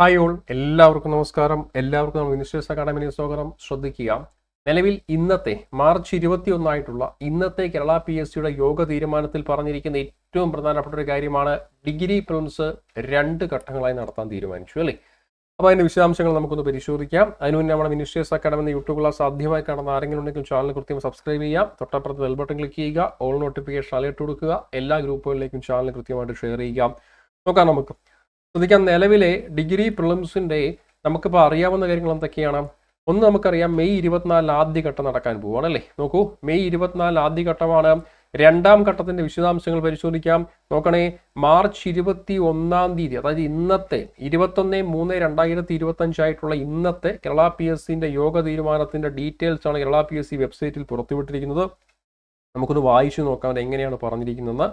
Hi all. എല്ലാവർക്കും നമസ്കാരം. എല്ലാവർക്കും നമ്മൾ മിനിസ്റ്റേഴ്സ് അക്കാഡമിയിൽ സ്വാഗതം. ശ്രദ്ധിക്കുക. നിലവിൽ ഇന്നത്തെ മാർച്ച് ഇരുപത്തി ഒന്നായിട്ടുള്ള ഇന്നത്തെ കേരള പി എസ് സിയുടെ യോഗ തീരുമാനത്തിൽ പറഞ്ഞിരിക്കുന്ന ഏറ്റവും പ്രധാനപ്പെട്ട ഒരു കാര്യമാണ് ഡിഗ്രി പ്രിലിംസ് രണ്ട് ഘട്ടങ്ങളായി നടത്താൻ തീരുമാനിച്ചു അല്ലേ? അപ്പോൾ അതിന്റെ വിശദാംശങ്ങൾ നമുക്കൊന്ന് പരിശോധിക്കാം. അതിനു മുന്നേ നമ്മുടെ മിനിസ്റ്റേഴ്സ് അക്കാഡമി യൂട്യൂബ് ക്ലാസ് ആദ്യമായി കാണുന്ന ആരെങ്കിലും ഉണ്ടെങ്കിൽ ചാനൽ കൃത്യം സബ്സ്ക്രൈബ് ചെയ്യാം തൊട്ടപ്പുറത്ത് ബെൽ ബട്ടൺ ക്ലിക്ക് ചെയ്യുക. ഓൾ നോട്ടിഫിക്കേഷൻ അലേർട്ട് കൊടുക്കുക. എല്ലാ ഗ്രൂപ്പുകളിലേക്കും ചാനൽ കൃത്യമായിട്ട് ഷെയർ ചെയ്യുക. നോക്കാം നമുക്ക്. ശ്രദ്ധിക്കാം നിലവിലെ ഡിഗ്രി പ്രിലിംസിന്റെ നമുക്കിപ്പോൾ അറിയാവുന്ന കാര്യങ്ങൾ എന്തൊക്കെയാണ്? ഒന്ന് നമുക്കറിയാം മെയ് ഇരുപത്തിനാല് ആദ്യ ഘട്ടം നടക്കാൻ പോവുകയാണ് അല്ലേ? നോക്കൂ മെയ് ഇരുപത്തിനാല് ആദ്യ ഘട്ടമാണ് രണ്ടാം ഘട്ടത്തിന്റെ വിശദാംശങ്ങൾ പരിശോധിക്കാം. നോക്കണേ മാർച്ച് ഇരുപത്തി ഒന്നാം തീയതി അതായത് ഇന്നത്തെ ഇരുപത്തൊന്ന് മൂന്ന് രണ്ടായിരത്തി ഇരുപത്തി അഞ്ചായിട്ടുള്ള ഇന്നത്തെ കേരള പി എസ് സിന്റെ യോഗ തീരുമാനത്തിന്റെ ഡീറ്റെയിൽസ് ആണ് കേരള പി എസ് സി വെബ്സൈറ്റിൽ പുറത്തുവിട്ടിരിക്കുന്നത്. നമുക്കൊന്ന് വായിച്ചു നോക്കാം എങ്ങനെയാണ് പറഞ്ഞിരിക്കുന്നത്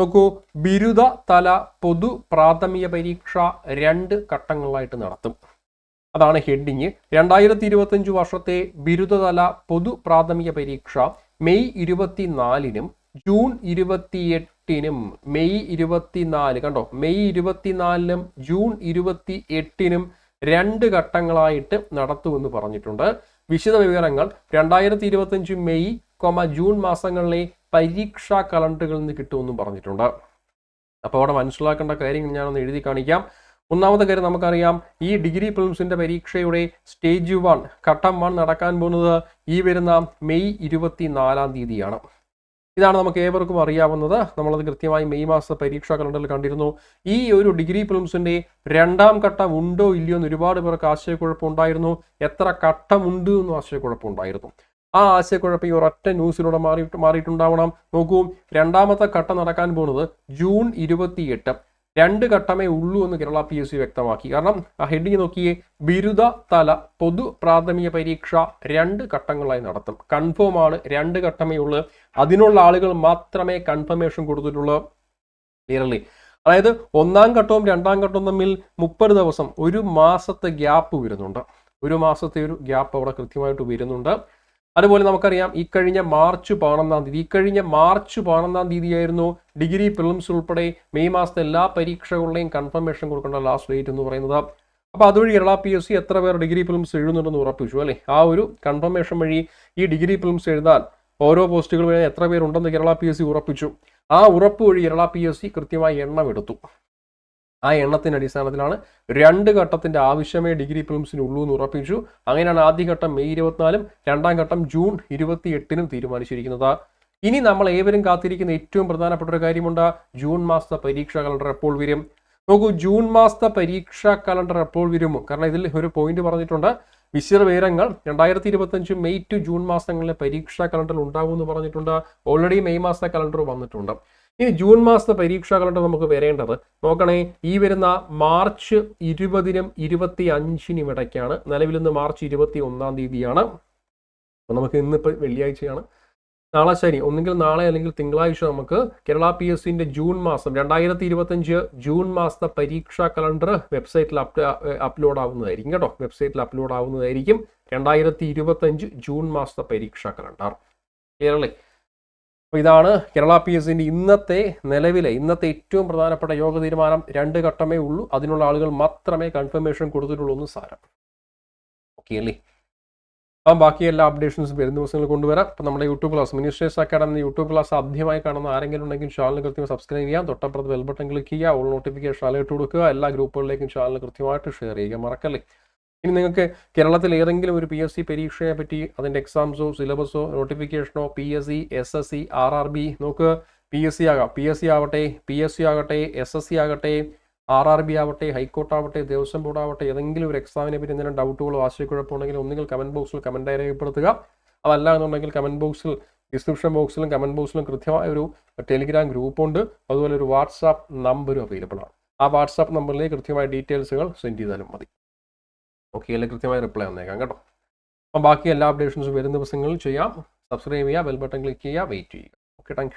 നോക്കൂ ബിരുദ തല പൊതു പ്രാഥമിക പരീക്ഷ രണ്ട് ഘട്ടങ്ങളായിട്ട് നടത്തും. അതാണ് ഹെഡിങ്. രണ്ടായിരത്തി ഇരുപത്തഞ്ച് വർഷത്തെ ബിരുദതല പൊതു പ്രാഥമിക പരീക്ഷ മെയ് ഇരുപത്തിനാലിനും ജൂൺ ഇരുപത്തിയെട്ടിനും മെയ് ഇരുപത്തിനാല് കണ്ടോ? മെയ് ഇരുപത്തിനാലിനും ജൂൺ ഇരുപത്തി എട്ടിനും രണ്ട് ഘട്ടങ്ങളായിട്ട് നടത്തുമെന്ന് പറഞ്ഞിട്ടുണ്ട്. വിശദ വിവരങ്ങൾ രണ്ടായിരത്തി ഇരുപത്തഞ്ച് മെയ് കൊമ ജൂൺ മാസങ്ങളിലെ പരീക്ഷാ കലണ്ടറുകളിൽ നിന്ന് കിട്ടുമെന്നും പറഞ്ഞിട്ടുണ്ട്. അപ്പോൾ അവിടെ മനസ്സിലാക്കേണ്ട കാര്യങ്ങൾ ഞാനൊന്ന് എഴുതി കാണിക്കാം. ഒന്നാമത്തെ കാര്യം നമുക്കറിയാം ഈ ഡിഗ്രി ഫിലിംസിന്റെ പരീക്ഷയുടെ സ്റ്റേജ് വൺ ഘട്ടം വൺ നടക്കാൻ പോകുന്നത് ഈ വരുന്ന മെയ് ഇരുപത്തി നാലാം തീയതിയാണ്. ഇതാണ് നമുക്ക് ഏവർക്കും അറിയാവുന്നത്. നമ്മളത് കൃത്യമായി മെയ് മാസ പരീക്ഷാ കലണ്ടറിൽ കണ്ടിരുന്നു. ഈ ഒരു ഡിഗ്രി ഫിലിംസിന്റെ രണ്ടാം ഘട്ടം ഉണ്ടോ ഇല്ലയോ എന്ന് ഒരുപാട് പേർക്ക് ആശയക്കുഴപ്പമുണ്ടായിരുന്നു എത്ര ഘട്ടമുണ്ട് എന്നും ആശയക്കുഴപ്പമുണ്ടായിരുന്നു ആ ആശയക്കുഴപ്പം ഈ ഒരൊറ്റ ന്യൂസിലൂടെ മാറി മാറിയിട്ടുണ്ടാവണം. നോക്കൂ രണ്ടാമത്തെ ഘട്ടം നടക്കാൻ പോകുന്നത് ജൂൺ ഇരുപത്തിയെട്ട്. രണ്ട് ഘട്ടമേ ഉള്ളൂ എന്ന് കേരള പി എസ് സി വ്യക്തമാക്കി. കാരണം ആ ഹെഡിങ് നോക്കിയേ ബിരുദ തല പൊതു പ്രാഥമിക പരീക്ഷ രണ്ട് ഘട്ടങ്ങളായി നടത്തും. കൺഫേം ആണ് രണ്ട് ഘട്ടമേ ഉള്ളൂ. അതിനുള്ള ആളുകൾ മാത്രമേ കൺഫർമേഷൻ കൊടുത്തിട്ടുള്ളൂ. ക്ലിയർലി? അതായത് ഒന്നാം ഘട്ടവും രണ്ടാം ഘട്ടവും തമ്മിൽ മുപ്പത് ദിവസം ഒരു മാസത്തെ ഗ്യാപ്പ് വരുന്നുണ്ട്. ഒരു മാസത്തെ ഒരു ഗ്യാപ്പ് അവിടെ കൃത്യമായിട്ട് വരുന്നുണ്ട്. അതുപോലെ നമുക്കറിയാം ഈ കഴിഞ്ഞ മാർച്ച് പതിനൊന്നാം തീയതി ഈ കഴിഞ്ഞ മാർച്ച് പതിനൊന്നാം തീയതിയായിരുന്നു ഡിഗ്രി പ്രിലിംസ് ഉൾപ്പെടെ മെയ് മാസത്തെ എല്ലാ പരീക്ഷകളുടെയും കൺഫർമേഷൻ കൊടുക്കേണ്ട ലാസ്റ്റ് ഡേറ്റ് എന്ന് പറയുന്നത്. അപ്പോൾ അതുവഴി കേരള പി എസ് സി എത്ര പേർ ഡിഗ്രി ഫിലിംസ് എഴുതുന്നുണ്ടെന്ന് ഉറപ്പിച്ചു അല്ലേ? ആ ഒരു കൺഫർമേഷൻ വഴി ഈ ഡിഗ്രി ഫിലിംസ് എഴുതാൻ ഓരോ പോസ്റ്റുകൾ എത്ര പേരുണ്ടെന്ന് കേരള പി എസ് സി ഉറപ്പിച്ചു. ആ ഉറപ്പ് വഴി കേരള പി എസ് സി കൃത്യമായി എണ്ണം എടുത്തു. ആ എണ്ണത്തിന്റെ അടിസ്ഥാനത്തിലാണ് രണ്ട് ഘട്ടത്തിന്റെ ആവശ്യമേ ഡിഗ്രി പ്രിലിംസിന് ഉള്ളൂ എന്ന് ഉറപ്പിച്ചു. അങ്ങനെയാണ് ആദ്യഘട്ടം മെയ് ഇരുപത്തിനാലും രണ്ടാം ഘട്ടം ജൂൺ ഇരുപത്തി എട്ടിനും തീരുമാനിച്ചിരിക്കുന്നത്. ഇനി നമ്മൾ ഏവരും കാത്തിരിക്കുന്ന ഏറ്റവും പ്രധാനപ്പെട്ട ഒരു കാര്യമുണ്ട്. ജൂൺ മാസത്തെ പരീക്ഷാ കലണ്ടർ എപ്പോൾ വരും? നോക്കൂ ജൂൺ മാസത്തെ പരീക്ഷാ കലണ്ടർ എപ്പോൾ വരും? കാരണം ഇതിൽ ഒരു പോയിന്റ് പറഞ്ഞിട്ടുണ്ട്. വിശദ വിവരങ്ങൾ രണ്ടായിരത്തി ഇരുപത്തഞ്ച് മെയ് ടു ജൂൺ മാസങ്ങളിലെ പരീക്ഷാ കലണ്ടർ ഉണ്ടാവുമെന്ന് പറഞ്ഞിട്ടുണ്ട്. ഓൾറെഡി മെയ് മാസത്തെ കലണ്ടർ വന്നിട്ടുണ്ട്. ഇനി ജൂൺ മാസത്തെ പരീക്ഷാ കലണ്ടർ നമുക്ക് വരേണ്ടത്. നോക്കണേ ഈ വരുന്ന മാർച്ച് ഇരുപതിനും ഇരുപത്തി അഞ്ചിനും ഇടയ്ക്കാണ്. നിലവിൽ ഇന്ന് മാർച്ച് ഇരുപത്തി ഒന്നാം തീയതിയാണ്. അപ്പോൾ നമുക്ക് ഇന്നിപ്പോൾ വെള്ളിയാഴ്ചയാണ്. നാളെ ശനി ഒന്നുകിൽ നാളെ അല്ലെങ്കിൽ തിങ്കളാഴ്ച നമുക്ക് കേരള പി എസ് സിന്റെ ജൂൺ മാസം രണ്ടായിരത്തി ഇരുപത്തഞ്ച് ജൂൺ മാസത്തെ പരീക്ഷാ കലണ്ടർ വെബ്സൈറ്റിൽ അപ് അപ്ലോഡ് ആവുന്നതായിരിക്കും കേട്ടോ. വെബ്സൈറ്റിൽ അപ്ലോഡ് ആവുന്നതായിരിക്കും രണ്ടായിരത്തി ഇരുപത്തഞ്ച് ജൂൺ മാസത്തെ പരീക്ഷാ കലണ്ടർ. ക്ലിയർ അല്ലേ അപ്പോൾ ഇതാണ് കേരള പി എസ് സിന്റെ ഇന്നത്തെ നിലവിലെ ഇന്നത്തെ ഏറ്റവും പ്രധാനപ്പെട്ട യോഗ തീരുമാനം. രണ്ട് ഘട്ടമേ ഉള്ളൂ. അതിനുള്ള ആളുകൾ മാത്രമേ കൺഫർമേഷൻ കൊടുത്തിട്ടുള്ളൂ എന്ന് സാരം. ഓക്കെ അല്ലേ? അപ്പം ബാക്കി എല്ലാ അപ്ഡേഷൻസും വരുന്ന ദിവസങ്ങൾ കൊണ്ടുവരാം. അപ്പം നമ്മുടെ YouTube class ministers academy YouTube class ആദ്യമായി കാണുന്ന ആരെങ്കിലും ഉണ്ടെങ്കിൽ ചാനൽ കൃത്യം സബ്സ്ക്രൈബ് ചെയ്യാം. തൊട്ടപ്പുറത്ത് ബെൽ ബട്ടൺ ക്ലിക്ക് ചെയ്യുക. ഓൾ നോട്ടിഫിക്കേഷൻ അലേർട്ട് കൊടുക്കുക. എല്ലാ ഗ്രൂപ്പുകളിലേക്കും ചാനൽ കൃത്യമായിട്ട് ഷെയർ ചെയ്യുക. മറക്കല്ലേ? ഇനി നിങ്ങൾക്ക് കേരളത്തിൽ ഏതെങ്കിലും ഒരു പി എസ് സി പരീക്ഷയെ പറ്റി അതിന്റെ എക്സാംസോ സിലബസോ നോട്ടിഫിക്കേഷനോ P S C S S C R R B നോക്ക്. പി എസ് സി ആകാം. പി എസ് സി ആവട്ടെ പി എസ് സി ആകട്ടെ എസ് എസ് സി ആകട്ടെ ആർ ആർ ബി ആവട്ടെ ഹൈക്കോർട്ട് ആവട്ടെ ദേവസ്വം ബോർഡ് ആവട്ടെ ഏതെങ്കിലും ഒരു എക്സാമിനെ പറ്റി എന്തെങ്കിലും ഡൗട്ടുകളോ ആശയക്കുഴപ്പമുണ്ടെങ്കിൽ ഒന്നുകിൽ കമന്റ് ബോക്സിൽ കമന്റായി രേഖപ്പെടുത്തുക അതല്ല എന്നുണ്ടെങ്കിൽ കമന്റ് ബോക്സിൽ ഡിസ്ക്രിപ്ഷൻ ബോക്സിലും കമന്റ് ബോക്സിലും കൃത്യമായ ഒരു ടെലിഗ്രാം ഗ്രൂപ്പുണ്ട് അതുപോലെ ഒരു വാട്സാപ്പ് നമ്പറും അവൈലബിൾ ആണ്. ആ വാട്സാപ്പ് നമ്പറിലേക്ക് കൃത്യമായ ഡീറ്റെയിൽസുകൾ സെൻഡ് ചെയ്താലും മതി. ഓക്കെ അല്ലെങ്കിൽ കൃത്യമായി റിപ്ലൈ വന്നേക്കാം കേട്ടോ. അപ്പം ബാക്കി എല്ലാ അപ്ഡേഷൻസും വരുന്ന ദിവസങ്ങളിൽ ചെയ്യാം. സബ്സ്ക്രൈബ് ചെയ്യുക ബെൽ ബട്ടൺ ക്ലിക്ക് ചെയ്യുക വെയിറ്റ് ചെയ്യുക. Okay thank